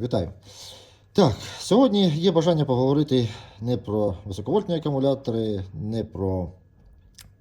Вітаю. Так, сьогодні є бажання поговорити не про високовольтні акумулятори, не про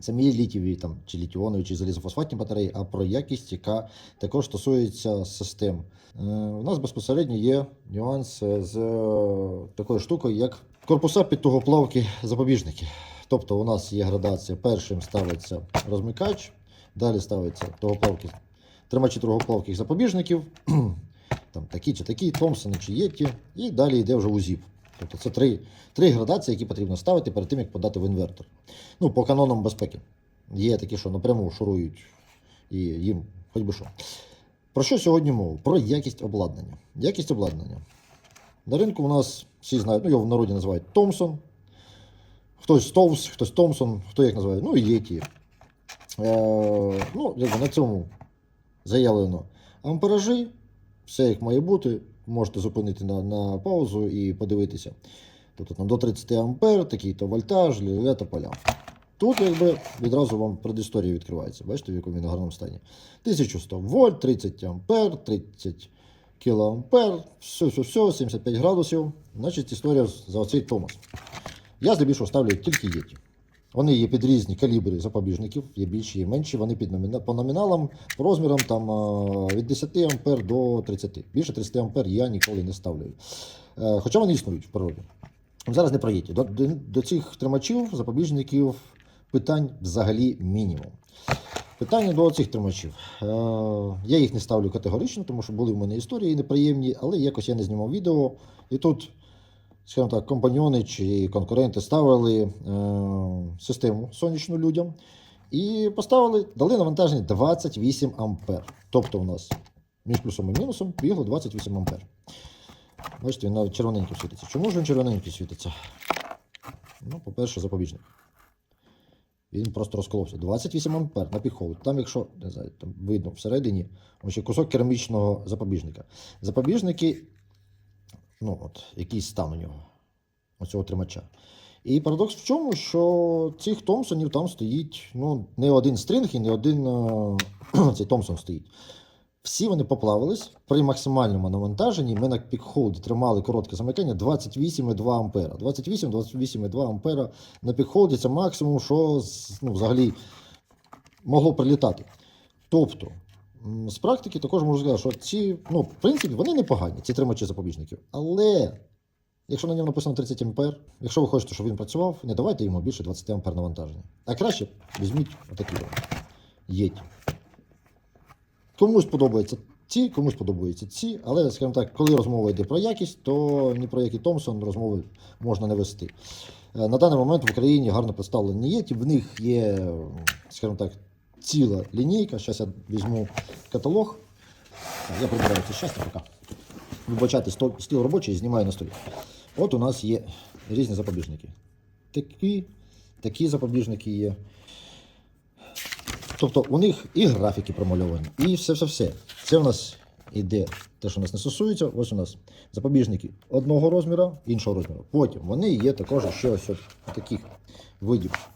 самі літіві там, чи літіонові, чи залізофосфатні батареї, а про якість, яка також стосується систем. Е, у нас безпосередньо є нюанс з е, такою штукою, як корпуса підтугоплавки запобіжники. Тобто у нас є градація. Першим ставиться розмикач, далі ставиться тугоплавки, тримачі тугоплавких запобіжників там такі чи такі, Томпсони чи Єтті, і далі йде вже УЗІП. Тобто це три, три градації, які потрібно ставити перед тим, як подати в інвертор. Ну, по канонам безпеки. Є такі, що напряму шурують і їм хоч би що. Про що сьогодні мова? Про якість обладнання. Якість обладнання. На ринку у нас всі знають, ну його в народі називають Томпсон. Хтось Товс, хтось Томпсон, хто як називає, ну і Єті. Е, ну, на цьому заявлено амперажі, все як має бути. Можете зупинити на, на паузу і подивитися. Тобто там до 30 ампер, такий-то вольтаж, ля та поля. Тут якби відразу вам предісторія відкривається. Бачите, в якому він гарному стані. 1100 вольт, 30 ампер, 30 кілоампер, все, все, все, 75 градусів. Значить, історія за оцей Томас. Я здебільшого ставлю тільки єті. Вони є під різні калібри запобіжників, є більші, є менші. Вони під номіна... по номіналам, по розмірам там від 10 ампер до 30. Більше 30 ампер я ніколи не ставлю. Е, Хоча вони існують в природі. Зараз не про єті. До, до, до цих тримачів, запобіжників питань взагалі мінімум. Питання до цих тримачів. Е, Я їх не ставлю категорично, тому що були в мене історії неприємні, але якось я не знімав відео. І тут скажімо так, компаньони чи конкуренти ставили е, систему сонячну людям і поставили, дали навантаження 28 ампер. Тобто у нас між плюсом і мінусом бігло 28 ампер. Бачите, він навіть червоненький світиться. Чому ж він червоненький світиться? Ну, по-перше, запобіжник. Він просто розколовся. 28 ампер на піхову. Там, якщо не знаю, там видно всередині, ось кусок керамічного запобіжника. Запобіжники ну от, якийсь стан у нього, оцього тримача. І парадокс в чому, що цих Томпсонів там стоїть ну, не один стрінг і не один е, цей Томпсон стоїть. Всі вони поплавились при максимальному навантаженні. Ми на пікхолді тримали коротке замикання 28,2 ампера. 28-28,2 ампера на пікхолді це максимум, що ну, взагалі могло прилітати. Тобто, З практики також можу сказати, що ці, ну, в принципі, вони непогані, ці тримачі запобіжників. Але якщо на ньому написано 30 ампер, якщо ви хочете, щоб він працював, не давайте йому більше 20 ампер навантаження. А краще візьміть отакі єті. Комусь подобаються ці, комусь подобаються ці, але, скажімо так, коли розмова йде про якість, то ні про який Томпсон розмови можна не вести. Е, На даний момент в Україні гарно представлені єті, в них є, скажімо так, ціла лінійка. Зараз я візьму каталог. Я прибираю це щастя поки. Вибачайте, стіл робочий знімаю на столі. От у нас є різні запобіжники. Такі, такі запобіжники є. Тобто у них і графіки промальовані, і все-все-все. Це у нас іде те, що нас не стосується. Ось у нас запобіжники одного розміру, іншого розміру. Потім вони є також ще таких видів.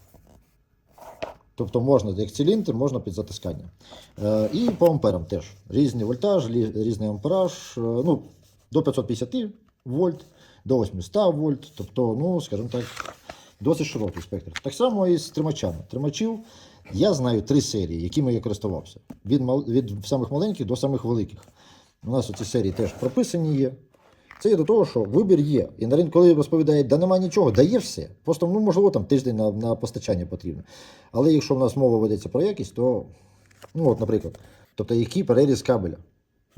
Тобто можна як циліндр, можна під затискання. Е, і по амперам теж. Різний вольтаж, різний ампераж. е, ну, до 550 вольт, до 800 вольт. Тобто, ну, скажімо так, досить широкий спектр. Так само і з тримачами. Тримачів я знаю три серії, якими я користувався. Від, від самих маленьких до самих великих. У нас ці серії теж прописані є. Це є до того, що вибір є. І на ринку, коли розповідають, да немає нічого, да є все. Просто, ну, можливо, там тиждень на, на постачання потрібно. Але якщо в нас мова ведеться про якість, то, ну, от, наприклад, тобто який переріз кабеля.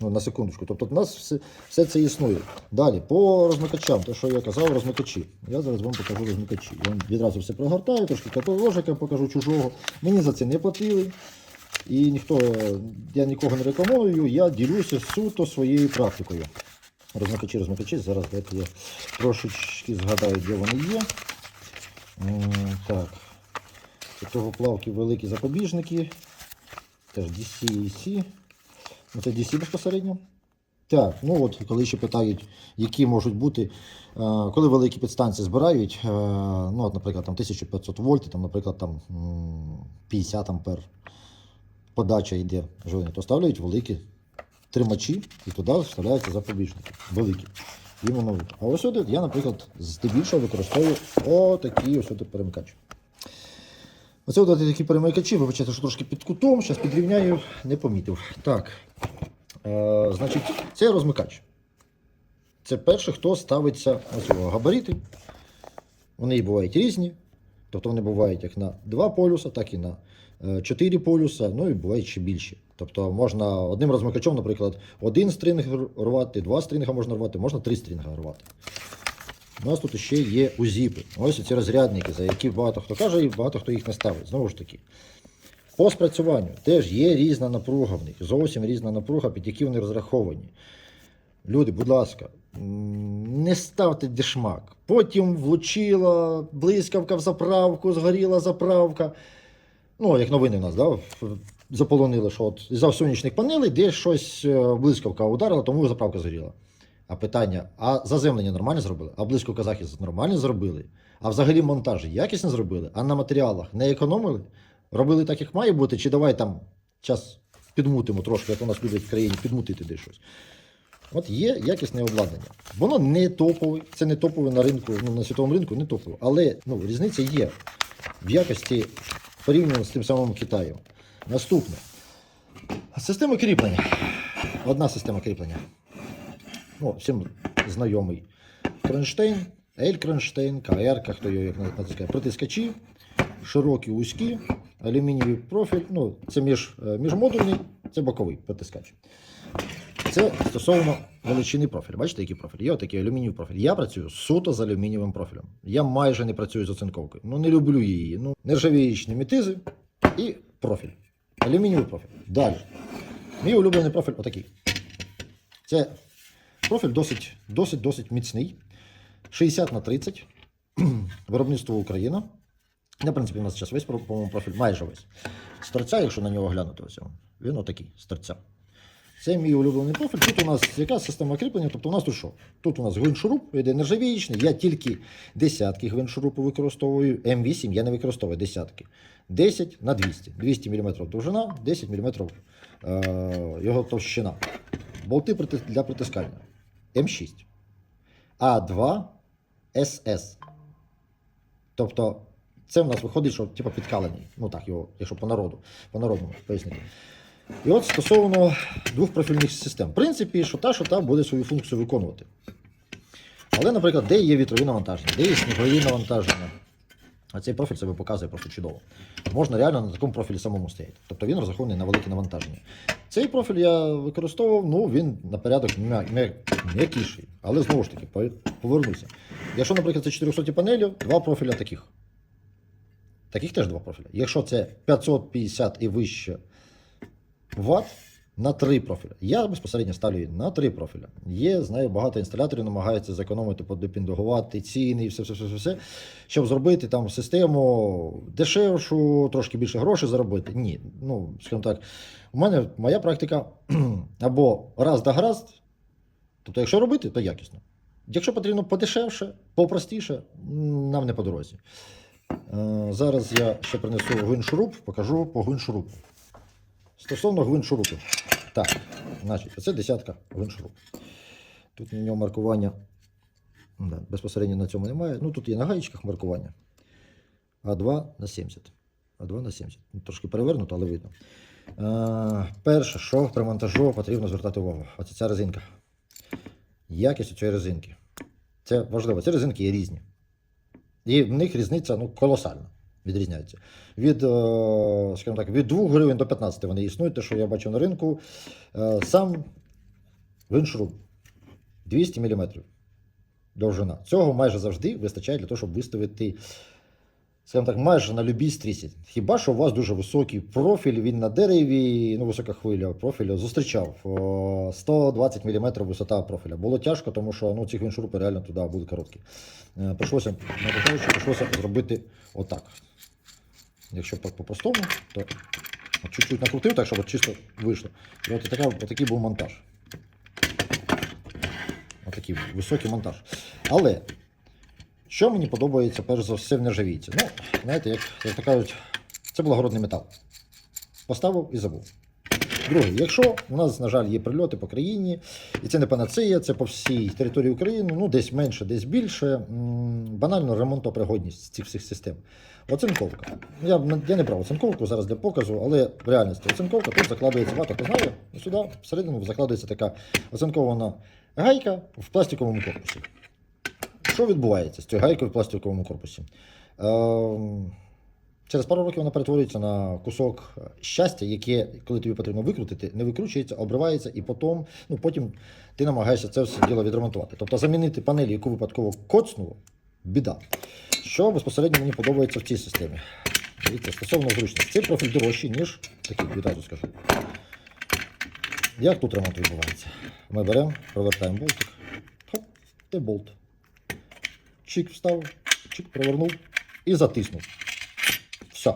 Ну, на секундочку. Тобто в нас все, все це існує. Далі, по розмикачам, те, що я казав, розмикачі. Я зараз вам покажу розмикачі. Я відразу все прогортаю, трошки каталожика покажу чужого. Мені за це не платили. І ніхто, я нікого не рекламую, я ділюся суто своєю практикою. Розмикачі, розмикачі. Зараз давайте я трошечки згадаю, де вони є. Так. Того плавки великі запобіжники. Теж DC і C. Ну, Це DC безпосередньо. Так, ну от коли ще питають, які можуть бути, е, коли великі підстанції збирають, е, ну, от, наприклад, там 1500 вольт, там, наприклад, там 50 ампер подача йде живлення, то ставляють великі тримачі, і туди вставляються запобіжники. Великі. А ось сюди я, наприклад, здебільшого використовую отакий ось сюди перемикач. Оце от такі перемикачі, вибачайте, що трошки під кутом, зараз підрівняю, не помітив. Так. Е, значить, це розмикач. Це перше, хто ставиться на цього габарити. Вони бувають різні. Тобто вони бувають як на два полюса, так і на е, чотири полюса, ну і бувають ще більші. Тобто можна одним розмикачом, наприклад, один стрінг рвати, два стрінга можна рвати, можна три стрінга рвати. У нас тут ще є узіпи. Ось ці розрядники, за які багато хто каже, і багато хто їх не ставить. Знову ж таки. По спрацюванню теж є різна напруга в них, зовсім різна напруга, під які вони розраховані. Люди, будь ласка, не ставте дешмак. Потім влучила блискавка в заправку, згоріла заправка. Ну, як новини в нас, да? заполонили, що от за сонячних панелей десь щось е, блискавка ударила, тому заправка згоріла. А питання: а заземлення нормально зробили? А блискавка захист нормально зробили? А взагалі монтаж якісно зробили? А на матеріалах не економили? Робили так, як має бути, чи давай там час підмутимо трошки, як у нас люблять в країні підмутити десь щось. От є якісне обладнання. Воно не топове, це не топове на ринку, ну, на світовому ринку не топове. Але ну, різниця є в якості порівняно з тим самим Китаєм. Наступне. Система кріплення. Одна система кріплення. Ну, всім знайомий кронштейн, L-кронштейн, КР, хто його як натискає, притискачі, широкі, вузькі, алюмінієвий профіль. Ну, це між, е, міжмодульний, це боковий притискач. Це стосовно величини профілю. Бачите, який профіль? Є отакий алюмінієвий профіль. Я працюю суто з алюмінієвим профілем. Я майже не працюю з оцинковкою. Ну не люблю її. Ну, нержавіючні мітизи і профіль. Алюмінієвий профіль. Далі. Мій улюблений профіль отакий. Це профіль досить, досить, досить міцний. 60 на 30. Виробництво Україна. В принципі, у нас зараз весь по-моєму, профіль, майже весь. З торця, якщо на нього глянути, ось, він отакий, з торця. Це мій улюблений профіль. Тут у нас яка система кріплення? Тобто у нас тут що? Тут у нас гвинт-шуруп, йде нержавіючний. Я тільки десятки гвинт-шурупу використовую. М8 я не використовую десятки. 10 на 200. 200 мм довжина, 10 мм е, його товщина. Болти для притискання. М6. А2 СС. Тобто це в нас виходить, що типу підкалений. Ну так, його, якщо по народу, по народному пояснити. І от стосовно двох профільних систем. В принципі, що та, що та буде свою функцію виконувати. Але, наприклад, де є вітрові навантаження, де є снігові навантаження. А цей профіль себе показує просто чудово. Можна реально на такому профілі самому стояти. Тобто він розрахований на велике навантаження. Цей профіль я використовував, ну він на порядок м'я- м'я- м'якіший. Але знову ж таки, повернуся. Якщо, наприклад, це 400 панелів, два профіля таких. Таких теж два профіля. Якщо це 550 і вище Вт на три профіля. Я безпосередньо ставлю її на три профіля. Є, знаю, багато інсталяторів намагаються зекономити, подепіндагувати ціни і все, все, все, все, все, щоб зробити там систему дешевшу, трошки більше грошей заробити. Ні, ну, скажімо так, у мене моя практика або раз да гаразд. Тобто, якщо робити, то якісно. Якщо потрібно подешевше, попростіше, нам не по дорозі. Е, Зараз я ще принесу гвинт-шуруп, покажу по гвинт-шурупу. Стосовно гвинт-шурупів. Так, значить, це десятка гвинт-шуруп. Тут на нього маркування да, безпосередньо на цьому немає. Ну, тут є на гаєчках маркування. А2 на 70. А2 на 70. Ну, Трошки перевернуто, але видно. Е, перше, що при монтажу потрібно звертати увагу. Оце ця резинка. Якість цієї резинки. Це важливо. Ці резинки є різні. І в них різниця ну, колосальна. Відрізняється. Від, е, скажімо так, від 2 гривень до 15 вони існують, те, що я бачу на ринку. Е, Сам виншруб 200 мм довжина. Цього майже завжди вистачає для того, щоб виставити, скажімо так, майже на любій стрісі. Хіба що у вас дуже високий профіль, він на дереві, ну, висока хвиля профілю зустрічав. 120 мм висота профіля. Було тяжко, тому що ну, ці гвиншурупи реально туди були короткі. Е, Прийшлося, прийшлося зробити отак. Якщо по- по-простому, то чуть-чуть накрутив, так, щоб чисто вийшло. І от така, отакий був монтаж. Отакий високий монтаж. Але що мені подобається перш за все в нержавійці? Ну, знаєте, як, як то кажуть, це благородний метал. Поставив і забув. Друге, якщо у нас, на жаль, є прильоти по країні, і це не панацея, це по всій території України, ну десь менше, десь більше. Банально ремонтопригодність цих всіх систем. Оцинковка. Я, я не брав оцинковку зараз для показу, але в реальності оцинковка тут закладується вата, знає, сюди всередину закладується така оцинкована гайка в пластиковому корпусі. Що відбувається з цією гайкою в пластиковому корпусі? Ем, Через пару років вона перетворюється на кусок щастя, яке, коли тобі потрібно викрутити, не викручується, обривається, і потім, ну, потім ти намагаєшся це все діло відремонтувати. Тобто замінити панелі, яку випадково коцнуло, біда. Що безпосередньо мені подобається в цій системі. Дивіться, стосовно зручності. Цей профіль дорожчий, ніж такий, відразу скажу. Як тут ремонт відбувається? Ми беремо, провертаємо болтик. Хоп, де болт. Чик встав, чик провернув і затиснув. Все.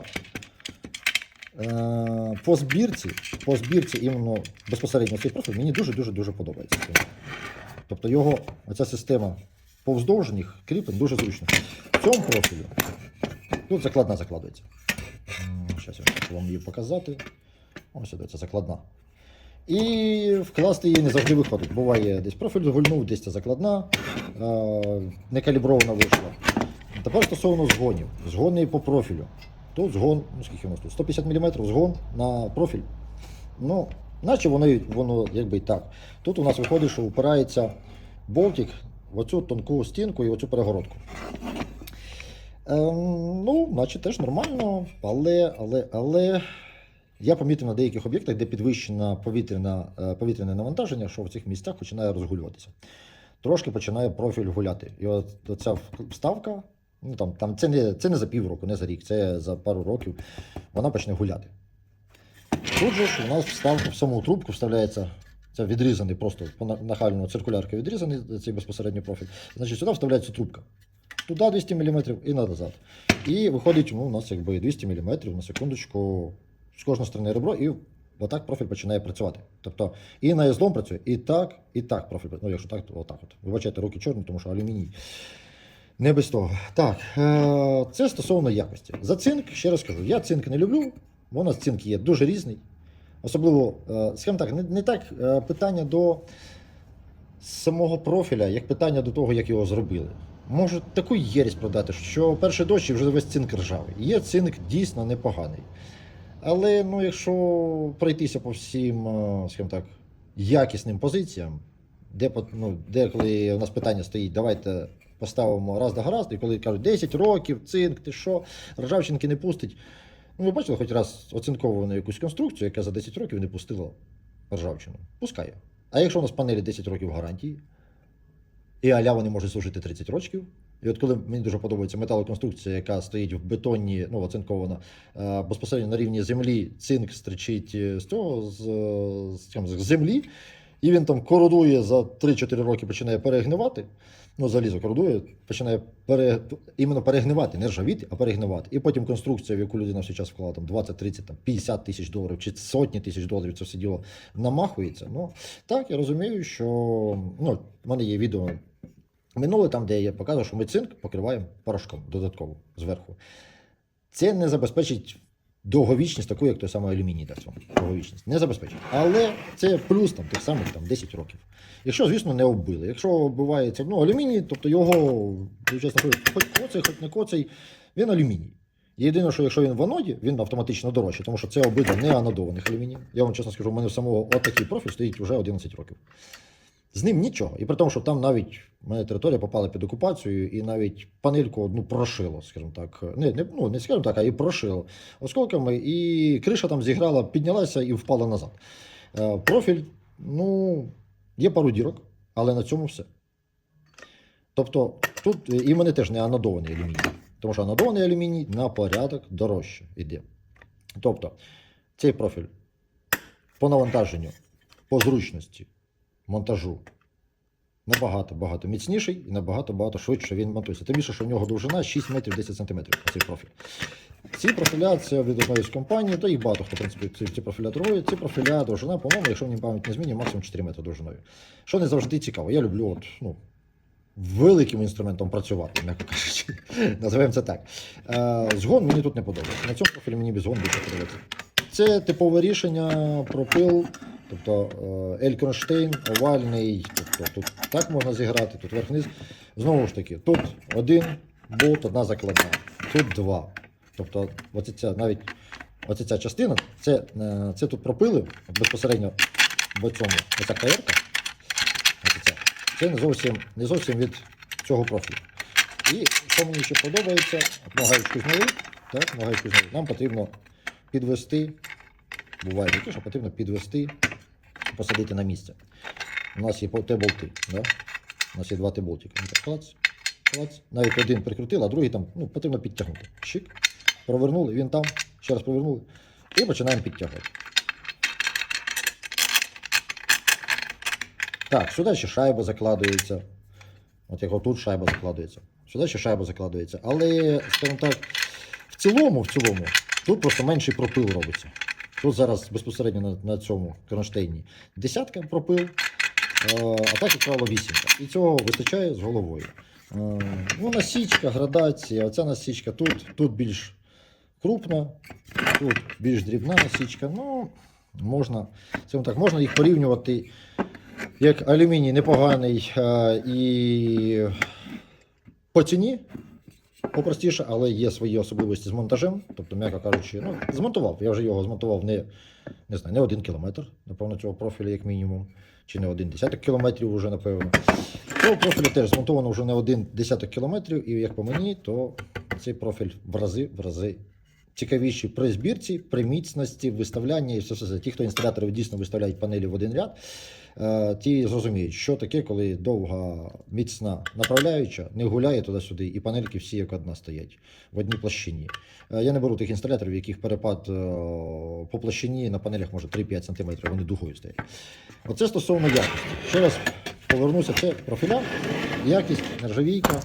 Е, по збірці, по збірці іменно безпосередньо цей профіль мені дуже-дуже дуже подобається. Тобто його, оця система повздовжніх кріплень дуже зручна. В цьому профілі тут закладна закладується. Зараз я вам її показати. Ось це закладна. І вкласти її не завжди виходить. Буває, десь профіль згульнув, десь це закладна, некалібрована вийшла. Тепер стосовно згонів. Згони по профілю. Тут згон, ну скільки у нас тут? 150 мм згон на профіль. Ну, наче воно, воно якби і так. Тут у нас виходить, що впирається болтик в оцю тонку стінку і оцю перегородку. Ем, ну, наче теж нормально, але, але, але я помітив на деяких об'єктах, де підвищено повітряне, е, повітряне навантаження, що в цих місцях починає розгулюватися. Трошки починає профіль гуляти. І от ця вставка, ну там, там це, не, це не за півроку, не за рік, це за пару років, вона почне гуляти. Тут же ж у нас вставка в саму трубку вставляється. Це відрізаний просто по на- нахальному циркулярки відрізаний цей безпосередньо профіль. Значить, сюди вставляється трубка. Туди 200 мм і назад. І виходить ну, у нас якби 200 мм на секундочку з кожної сторони ребро, і отак профіль починає працювати. Тобто і на ізлом працює, і так, і так профіль. Ну, якщо так, то отак. От. Вибачайте, руки чорні, тому що алюміній. Не без того. Так, е- це стосовно якості. За цинк, ще раз кажу, я цинк не люблю, бо у нас цинк є дуже різний. Особливо, е, скажімо так, не, так е, питання до самого профіля, як питання до того, як його зробили. Можуть таку єрість продати, що перший дощ вже весь цинк ржавий. Є цинк дійсно непоганий. Але ну, якщо пройтися по всім, е, скажімо так, якісним позиціям, де, ну, де коли у нас питання стоїть, давайте поставимо раз до гаразд, і коли кажуть 10 років, цинк, ти що, ржавчинки не пустить. Ну, ви бачили хоч раз оцинковану якусь конструкцію, яка за 10 років не пустила ржавчину. Пускає. А якщо у нас панелі 10 років гарантії, і аля вони можуть служити 30 років. І от коли мені дуже подобається металоконструкція, яка стоїть в бетоні, ну, оцинкована, е, безпосередньо на рівні землі, цинк стричить е, з цього, з, е, з, з землі, і він там кородує за 3-4 роки, починає перегнивати. Ну, залізо кородує, починає пере, іменно перегнивати, не ржавіти, а перегнивати. І потім конструкція, в яку людина в свій час вклала там 20, 30, там, 50 тисяч доларів чи сотні тисяч доларів, це все діло намахується. Ну, так, я розумію, що ну, в мене є відео минуле, там, де я показував, що ми цинк покриваємо порошком додатково зверху. Це не забезпечить довговічність, таку, як той самий алюміній дасть вам. Довговічність. Не забезпечить. Але це плюс там, тих самих там, 10 років. Якщо, звісно, не оббили. Якщо оббивається ну, алюміній, тобто його, чесно кажучи, хоч коцей, хоч не коцей, він алюміній. Єдине, що якщо він в аноді, він автоматично дорожчий, тому що це обидва не анодованих алюміній. Я вам чесно скажу, у мене самого отакий профіль стоїть вже 11 років. З ним нічого. І при тому, що там навіть в мене територія попала під окупацію, і навіть панельку одну прошило, скажімо так. Не, не, ну, не скажімо так, а і прошило осколками, і криша там зіграла, піднялася і впала назад. Е, профіль, ну, є пару дірок, але на цьому все. Тобто, тут е, і в мене теж не анодований алюміній. Тому що анодований алюміній на порядок дорожче йде. Тобто, цей профіль по навантаженню, по зручності, монтажу набагато багато міцніший і набагато багато швидше він монтується. Тим більше, що в нього довжина 6 метрів 10 сантиметрів цей профіль. Ці профіля це від одної з компаній, то їх багато хто в принципі ці, профіля торгує. Ці профіля довжина, по-моєму, якщо мені пам'ять не змінює, максимум 4 метри довжиною. Що не завжди цікаво. Я люблю от, ну, великим інструментом працювати, м'яко кажучи. Називаємо це так. Е, згон мені тут не подобається. На цьому профілі мені без згон більше подобається. Це типове рішення пропил, тобто е, Ель Кронштейн, овальний, тобто тут так можна зіграти, тут верх-вниз. Знову ж таки, тут один болт, одна закладна, тут два. Тобто, оця ця, навіть оця ця частина, це, е, це тут пропили безпосередньо в цьому, оця каєрка, це не зовсім, не зовсім від цього профілю. І що мені ще подобається, ми зняли, так, ми гаєчку зняли, нам потрібно підвести, буває таке, що потрібно підвести, посадити на місце. У нас є Т-болти, да? у нас є два Т-болтики. Клац, клац. Навіть один прикрутили, а другий там ну, потрібно підтягнути. Щик, провернули, він там, ще раз провернули, і починаємо підтягувати. Так, сюди ще шайба закладується. От як тут шайба закладується. Сюди ще шайба закладується. Але, скажімо так, в цілому, в цілому, тут просто менший пропил робиться. Тут зараз безпосередньо на, на цьому кронштейні десятка пропил, е, а так, як правило, вісімка. І цього вистачає з головою. Е, ну, насічка, градація, оця насічка тут, тут більш крупна, тут більш дрібна насічка. Ну, можна, так, можна їх порівнювати як алюміній непоганий е, і по ціні попростіше, але є свої особливості з монтажем. Тобто, м'яко кажучи, ну, змонтував. Я вже його змонтував не, не знаю, не один кілометр, напевно, цього профілю, як мінімум, чи не один десяток кілометрів вже, напевно. Цього профілю теж змонтовано вже не один десяток кілометрів, і як по мені, то цей профіль в рази, в рази цікавіші при збірці, при міцності, виставлянні і все, все. Ті, хто інсталятори дійсно виставляють панелі в один ряд, ті зрозуміють, що таке, коли довга міцна направляюча не гуляє туди-сюди, і панельки всі як одна стоять в одній площині. Е, Я не беру тих інсталяторів, яких перепад е, по площині на панелях може 3-5 см, вони дугою стоять. Оце стосовно якості. Ще раз повернуся, це профіля, якість, нержавійка.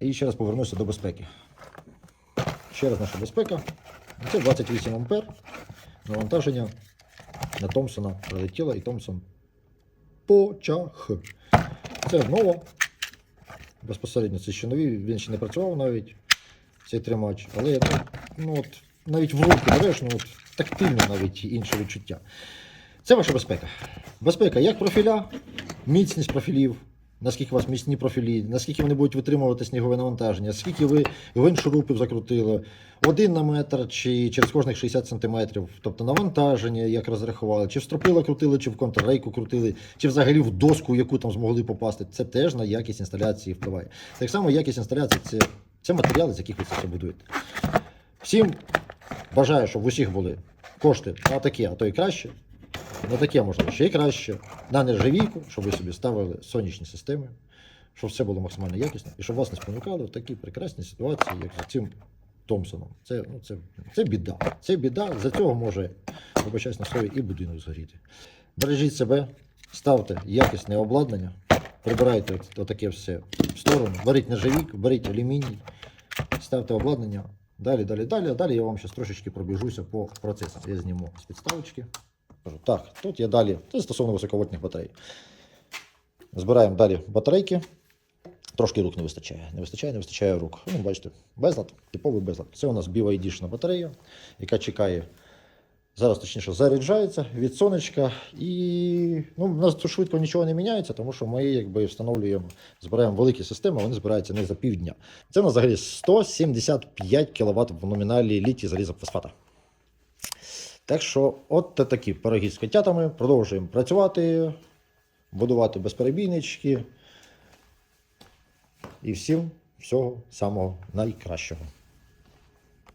І ще раз повернуся до безпеки. Ще раз наша безпека. Це 28 ампер. Навантаження на Томпсона прилетіло і Томпсон почах. Це знову Безпосередньо це ще нові, він ще не працював навіть цей тримач. Але ну, от, навіть в руки береш, ну, от, тактильно навіть інше відчуття. Це ваша безпека. Безпека як профіля, міцність профілів, наскільки у вас міцні профілі, наскільки вони будуть витримувати снігове навантаження, скільки ви гвинт-шурупів закрутили, один на метр чи через кожних 60 сантиметрів, тобто навантаження, як розрахували, чи в стропила крутили, чи в контррейку крутили, чи взагалі в доску, яку там змогли попасти. Це теж на якість інсталяції впливає. Так само якість інсталяції це, це матеріали, з яких ви це все будуєте. Всім бажаю, щоб в усіх були кошти на таке, а то і краще. На таке можна ще краще. На нержавійку, щоб ви собі ставили сонячні системи, щоб все було максимально якісно, і щоб вас не спонукали в такі прекрасні ситуації, як з цим Томпсоном. Це, ну, це, це біда. Це біда. За цього може, вибачаюсь на слові, і будинок згоріти. Бережіть себе, ставте якісне обладнання, прибирайте от, отаке все в сторону, беріть нержавійку, беріть алюміній, ставте обладнання. Далі, далі, далі. Далі я вам зараз трошечки пробіжуся по процесам. Я зніму з підставочки. Кажу, Так, тут є далі. Це стосовно високовольтних батарей. Збираємо далі батарейки. Трошки рук не вистачає. Не вистачає, не вистачає рук. Ну, бачите, безлад, типовий безлад. Це у нас BYD-шна батарея, яка чекає. Зараз точніше заряджається від сонечка, і ну, у нас тут швидко нічого не міняється, тому що ми якби встановлюємо, збираємо великі системи, вони збираються не за півдня. Це взагалі 175 кВт в номіналі літій залізофосфата. Так що, от такі пироги з котятами. Продовжуємо працювати, будувати безперебійнички. І всім всього самого найкращого.